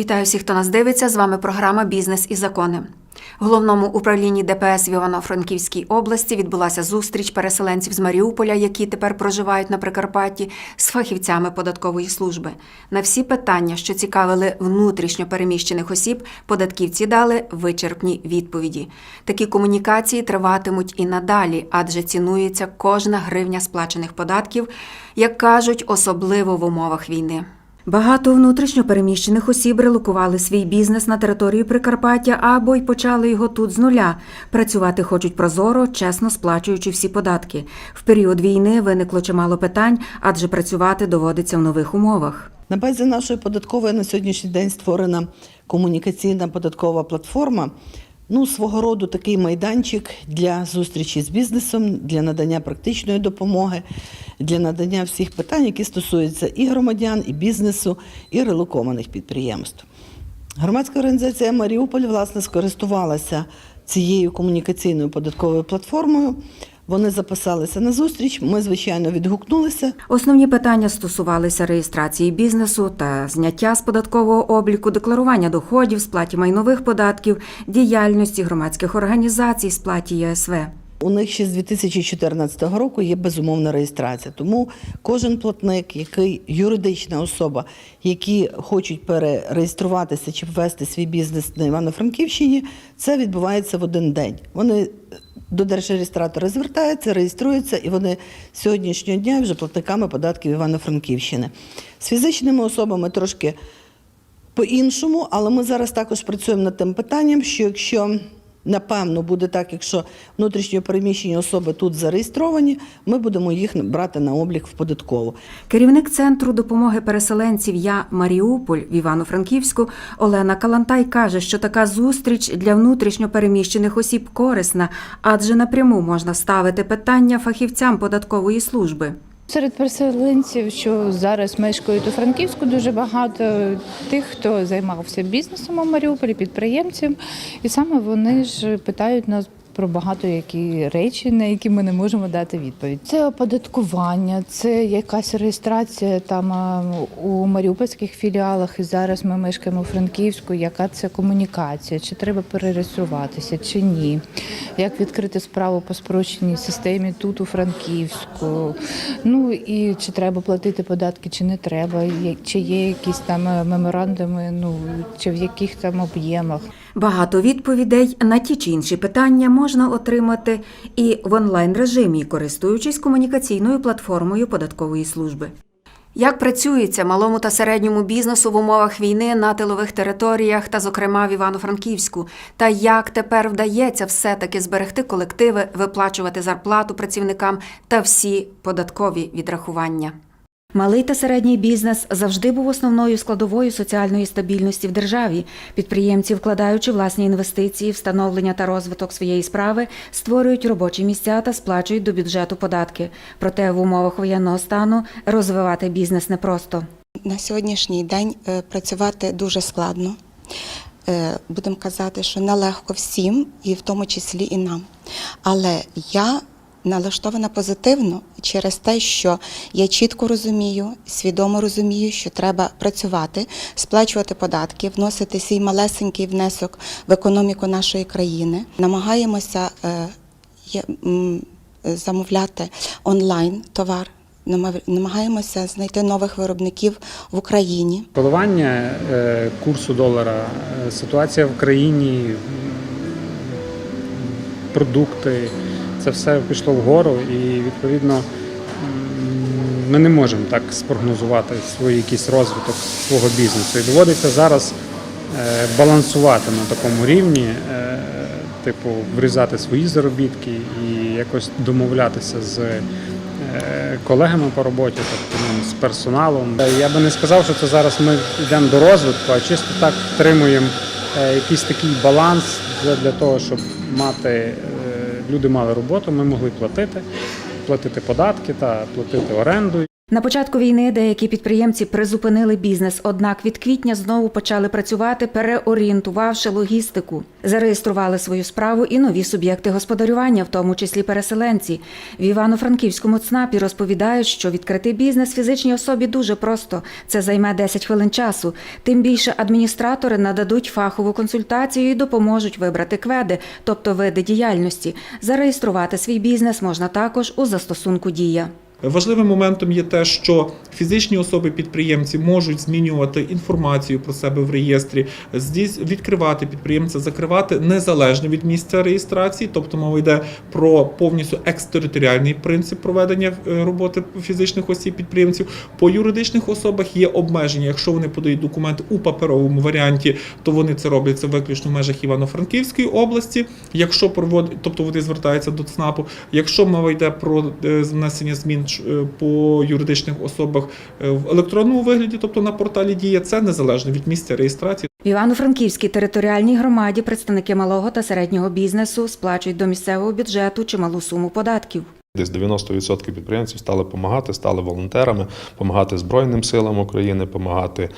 Вітаю всіх, хто нас дивиться. З вами програма Бізнес і закони. В головному управлінні ДПС в Івано-Франківській області відбулася зустріч переселенців з Маріуполя, які тепер проживають на Прикарпатті, з фахівцями податкової служби. На всі питання, що цікавили внутрішньо переміщених осіб, податківці дали вичерпні відповіді. Такі комунікації триватимуть і надалі, адже цінується кожна гривня сплачених податків, як кажуть, особливо в умовах війни. Багато внутрішньо переміщених осіб релокували свій бізнес на територію Прикарпаття або й почали його тут з нуля. Працювати хочуть прозоро, чесно сплачуючи всі податки. В період війни виникло чимало питань, адже працювати доводиться в нових умовах. На базі нашої податкової на сьогоднішній день створена комунікаційна податкова платформа. Ну, свого роду такий майданчик для зустрічі з бізнесом, для надання практичної допомоги, для надання всіх питань, які стосуються і громадян, і бізнесу, і релокованих підприємств. Громадська організація Маріуполь власне скористувалася цією комунікаційною податковою платформою. Вони записалися на зустріч. Ми, звичайно, відгукнулися. Основні питання стосувалися реєстрації бізнесу та зняття з податкового обліку, декларування доходів, сплаті майнових податків, діяльності громадських організацій, сплаті ЄСВ. У них ще з 2014 року є безумовна реєстрація. Тому кожен платник, який юридична особа, які хочуть перереєструватися чи ввести свій бізнес на Івано-Франківщині, це відбувається в один день. Вони до держреєстратора звертаються, реєструються, і вони сьогоднішнього дня вже платниками податків Івано-Франківщини. З фізичними особами трошки по-іншому, але ми зараз також працюємо над тим питанням, що якщо напевно буде так, якщо внутрішньо переміщені особи тут зареєстровані, ми будемо їх брати на облік в податкову. Керівник центру допомоги переселенців Я Маріуполь в Івано-Франківську Олена Калантай каже, що така зустріч для внутрішньо переміщених осіб корисна, адже напряму можна ставити питання фахівцям податкової служби. Серед переселенців, що зараз мешкають у Франківську, дуже багато тих, хто займався бізнесом у Маріуполі, підприємців, і саме вони ж питають нас. Про багато які речі, на які ми не можемо дати відповідь. Це оподаткування, це якась реєстрація там у маріупольських філіалах. І зараз ми мешкаємо у Франківську. Яка це комунікація? Чи треба перереєструватися, чи ні? Як відкрити справу по спрощеній системі тут у Франківську? Ну і чи треба платити податки, чи не треба? Чи є якісь там е, меморандуми? Ну чи в яких там об'ємах? Багато відповідей на ті чи інші питання можна отримати і в онлайн режимі, користуючись комунікаційною платформою податкової служби. Як працюється малому та середньому бізнесу в умовах війни на тилових територіях та, зокрема, в Івано-Франківську, та як тепер вдається все-таки зберегти колективи, виплачувати зарплату працівникам та всі податкові відрахування? Малий та середній бізнес завжди був основною складовою соціальної стабільності в державі. Підприємці, вкладаючи власні інвестиції, встановлення та розвиток своєї справи, створюють робочі місця та сплачують до бюджету податки. Проте в умовах воєнного стану розвивати бізнес непросто. На сьогоднішній день е, працювати дуже складно. Е, Будемо казати, що нелегко всім, і в тому числі і нам. Але я налаштована позитивно через те, що я чітко розумію, свідомо розумію, що треба працювати, сплачувати податки, вносити свій малесенький внесок в економіку нашої країни. Намагаємося е, замовляти онлайн товар. Намагаємося знайти нових виробників в Україні. Коливання е, курсу долара, е, ситуація в країні, продукти це все пішло вгору, і відповідно ми не можемо так спрогнозувати свій якийсь розвиток свого бізнесу. І доводиться зараз е, балансувати на такому рівні, е, типу, врізати свої заробітки і якось домовлятися з е, колегами по роботі, тобто ну, з персоналом. Я би не сказав, що це зараз ми йдемо до розвитку, а чисто так втримуємо якийсь такий баланс для, того, щоб мати люди мали роботу, ми могли платити, платити податки та платити оренду. На початку війни деякі підприємці призупинили бізнес, однак від квітня знову почали працювати, переорієнтувавши логістику. Зареєстрували свою справу і нові суб'єкти господарювання, в тому числі переселенці. В Івано-Франківському ЦНАПі розповідають, що відкрити бізнес фізичній особі дуже просто. Це займе 10 хвилин часу. Тим більше адміністратори нададуть фахову консультацію і допоможуть вибрати кведи, тобто види діяльності. Зареєструвати свій бізнес можна також у застосунку Дія. Важливим моментом є те, що фізичні особи-підприємці можуть змінювати інформацію про себе в реєстрі, відкривати підприємця, закривати незалежно від місця реєстрації, тобто мова йде про повністю екстериторіальний принцип проведення е, роботи фізичних осіб підприємців. По юридичних особах є обмеження. Якщо вони подають документи у паперовому варіанті, то вони це роблять виключно в межах Івано-Франківської області. Якщо проводять, тобто вони звертаються до ЦНАПу. Якщо мова йде про е, внесення змін по юридичних особах е, в електронному вигляді, тобто на порталі Дія, це незалежно від місця реєстрації. В Івано-Франківській територіальній громаді представники малого та середнього бізнесу сплачують до місцевого бюджету чималу суму податків. Десь 90% підприємців стали допомагати, стали волонтерами, допомагати Збройним силам України, допомагати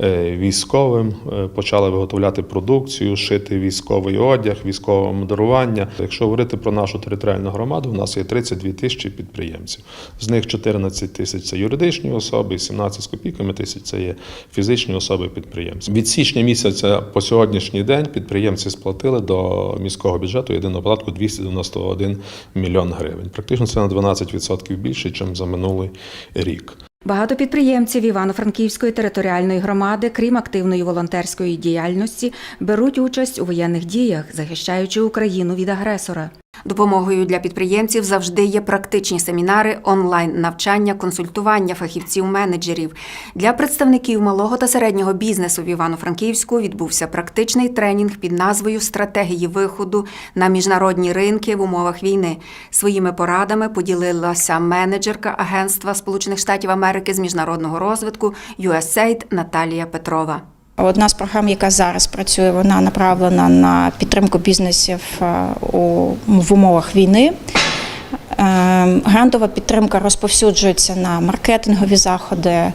е, військовим, е, почали виготовляти продукцію, шити військовий одяг, військове модерування. Якщо говорити про нашу територіальну громаду, у нас є 32 тисячі підприємців. З них 14 тисяч це юридичні особи, 17 з копійками тисяч це є фізичні особи підприємці. Від січня місяця по сьогоднішній день підприємці сплатили до міського бюджету єдиного податку 291 мільйон гривень. Практично це на 12% більше, ніж за минулий рік. Багато підприємців Івано-Франківської територіальної громади, крім активної волонтерської діяльності, беруть участь у воєнних діях, захищаючи Україну від агресора. Допомогою для підприємців завжди є практичні семінари, онлайн навчання, консультування фахівців-менеджерів. Для представників малого та середнього бізнесу в Івано-Франківську відбувся практичний тренінг під назвою Стратегії виходу на міжнародні ринки в умовах війни. Своїми порадами поділилася менеджерка Агентства Сполучених Штатів Америки з міжнародного розвитку USAID Наталія Петрова. Одна з програм, яка зараз працює, вона направлена на підтримку бізнесів е, у, в умовах війни. Е, Грантова підтримка розповсюджується на маркетингові заходи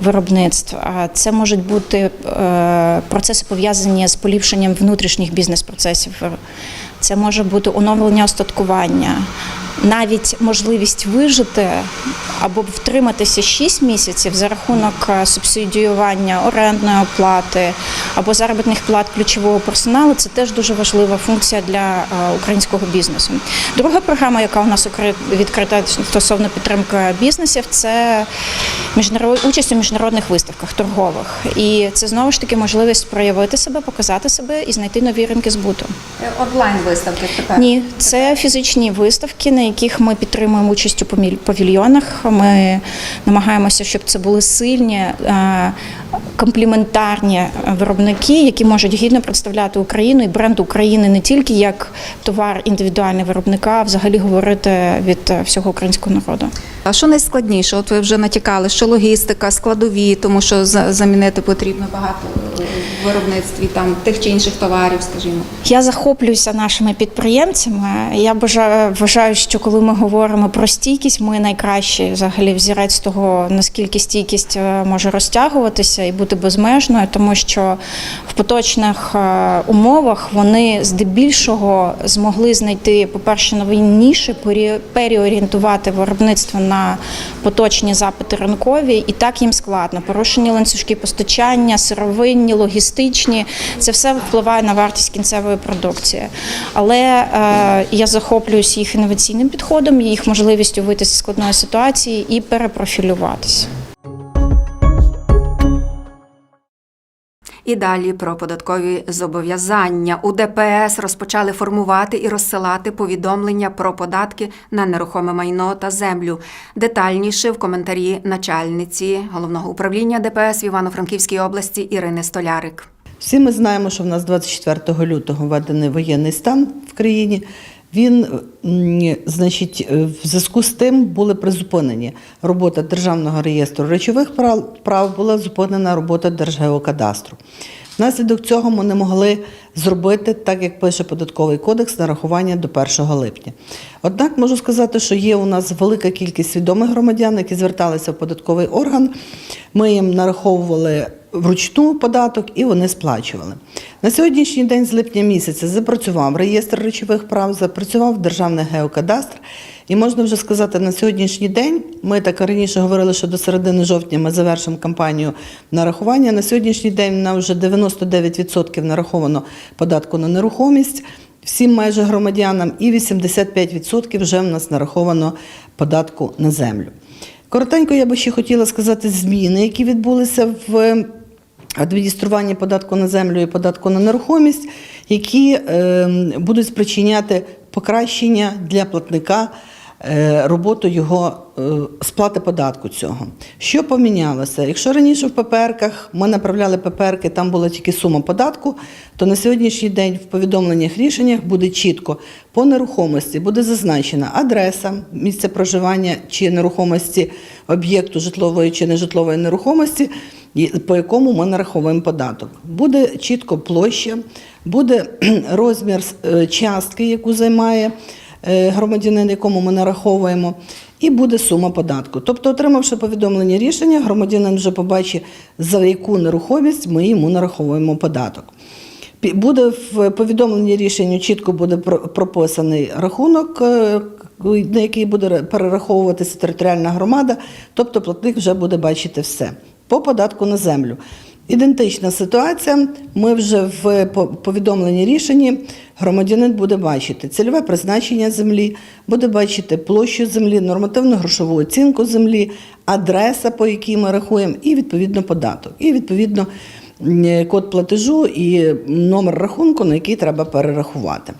виробництв. Це можуть бути е, процеси пов'язані з поліпшенням внутрішніх бізнес-процесів. Це може бути оновлення остаткування, навіть можливість вижити або втриматися 6 місяців за рахунок е, субсидіювання орендної оплати або заробітних плат ключового персоналу. Це теж дуже важлива функція для е, українського бізнесу. Друга програма, яка у нас відкрита стосовно підтримки бізнесів, це участь у міжнародних виставках торгових. І це знову ж таки можливість проявити себе, показати себе і знайти нові ринки збуту. Онлайн виставки тепер. Ні, це фізичні виставки, на яких ми підтримуємо участь у павільйонах. Ми намагаємося, щоб це були сильні, е, компліментарні виробники, які можуть гідно представляти Україну і бренд України не тільки як товар індивідуального виробника, а взагалі говорити від е, всього українського народу. А що найскладніше? От ви вже натякали, що логістика, складові, тому що за- замінити потрібно багато е, в виробництві там тих чи інших товарів, скажімо. Я захоплююся нашими підприємцями. Я вважаю, що коли ми говоримо про стійкість, ми найкращий взагалі взірець того, наскільки стійкість е, може розтягуватися і бути безмежною, тому що в поточних е, умовах вони здебільшого змогли знайти, по-перше, нові ніші, переорієнтувати виробництво на поточні запити ринкові, і так їм складно. Порушені ланцюжки постачання, сировинні, логістичні. Це все впливає на вартість кінцевої продукції. Але е, я захоплююсь їх інноваційним підходом, їх можливістю вийти зі складної ситуації і перепрофілюватися. І далі про податкові зобов'язання. У ДПС розпочали формувати і розсилати повідомлення про податки на нерухоме майно та землю. Детальніше в коментарі начальниці головного управління ДПС в Івано-Франківській області Ірини Столярик. Всі ми знаємо, що в нас 24 лютого введений воєнний стан в країні. Він, значить, е, в зв'язку з тим були призупинені робота Державного реєстру речових прав, прав була зупинена робота Держгеокадастру. Внаслідок цього ми не могли зробити, так як пише податковий кодекс, нарахування до 1 липня. Однак можу сказати, що є у нас велика кількість свідомих громадян, які зверталися в податковий орган. Ми їм нараховували вручну податок і вони сплачували. На сьогоднішній день, з липня місяця, запрацював реєстр речових прав, запрацював Державний геокадастр. І можна вже сказати, на сьогоднішній день ми так раніше говорили, що до середини жовтня ми завершимо кампанію нарахування. На сьогоднішній день нам вже 99% нараховано податку на нерухомість всім майже громадянам, і 85% вже в нас нараховано податку на землю. Коротенько я би ще хотіла сказати зміни, які відбулися в адмініструванні податку на землю і податку на нерухомість, які е, будуть спричиняти покращення для платника роботу його е, сплати податку цього. Що помінялося? Якщо раніше в ППРках ми направляли ППРки, там була тільки сума податку, то на сьогоднішній день в повідомленнях рішеннях буде чітко по нерухомості буде зазначена адреса, місце проживання чи нерухомості об'єкту житлової чи нежитлової нерухомості, по якому ми нараховуємо податок. Буде чітко площа, буде розмір е, частки, яку займає е, громадянин, якому ми нараховуємо, і буде сума податку. Тобто, отримавши повідомлення рішення, громадянин вже побачить, за яку нерухомість ми йому нараховуємо податок. Буде в повідомленні рішенню чітко буде про- прописаний рахунок, е, на який буде перераховуватися територіальна громада, тобто платник вже буде бачити все. По податку на землю. Ідентична ситуація. Ми вже в повідомленні рішенні громадянин буде бачити цільове призначення землі, буде бачити площу землі, нормативну грошову оцінку землі, адреса, по якій ми рахуємо, і відповідно податок. І відповідно код платежу і номер рахунку, на який треба перерахувати.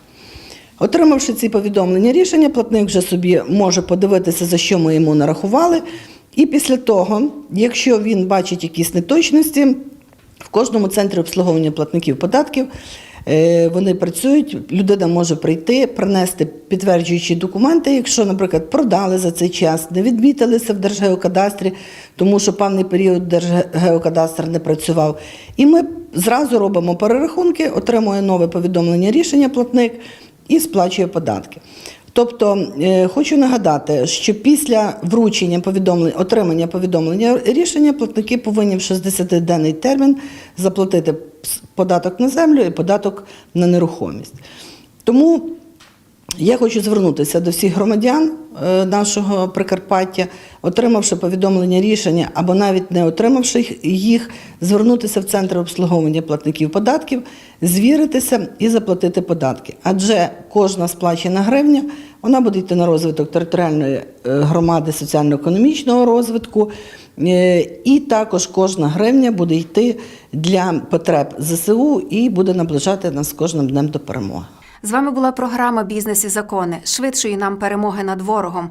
Отримавши ці повідомлення рішення, платник вже собі може подивитися, за що ми йому нарахували. І після того, якщо він бачить якісь неточності, в кожному центрі обслуговування платників податків е, вони працюють, людина може прийти, принести підтверджуючі документи, якщо, наприклад, продали за цей час, не відмітилися в Держгеокадастрі, тому що певний період Держгеокадастр не працював. І ми зразу робимо перерахунки, отримує нове повідомлення рішення платник і сплачує податки. Тобто е, хочу нагадати, що після вручення повідомлень, отримання повідомлення рішення, платники повинні в 60-денний термін заплатити податок на землю і податок на нерухомість. Тому я хочу звернутися до всіх громадян е, нашого Прикарпаття, отримавши повідомлення рішення або навіть не отримавши їх, звернутися в центр обслуговування платників податків, звіритися і заплатити податки. Адже кожна сплачена гривня вона буде йти на розвиток територіальної е, громади соціально-економічного розвитку. е, І також кожна гривня буде йти для потреб ЗСУ і буде наближати нас кожним днем до перемоги. З вами була програма Бізнес і закони швидшої нам перемоги над ворогом,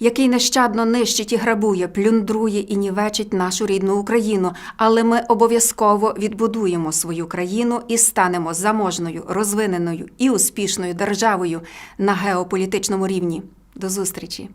який нещадно нищить і грабує, плюндрує і нівечить нашу рідну Україну. Але ми обов'язково відбудуємо свою країну і станемо заможною, розвиненою і успішною державою на геополітичному рівні. До зустрічі!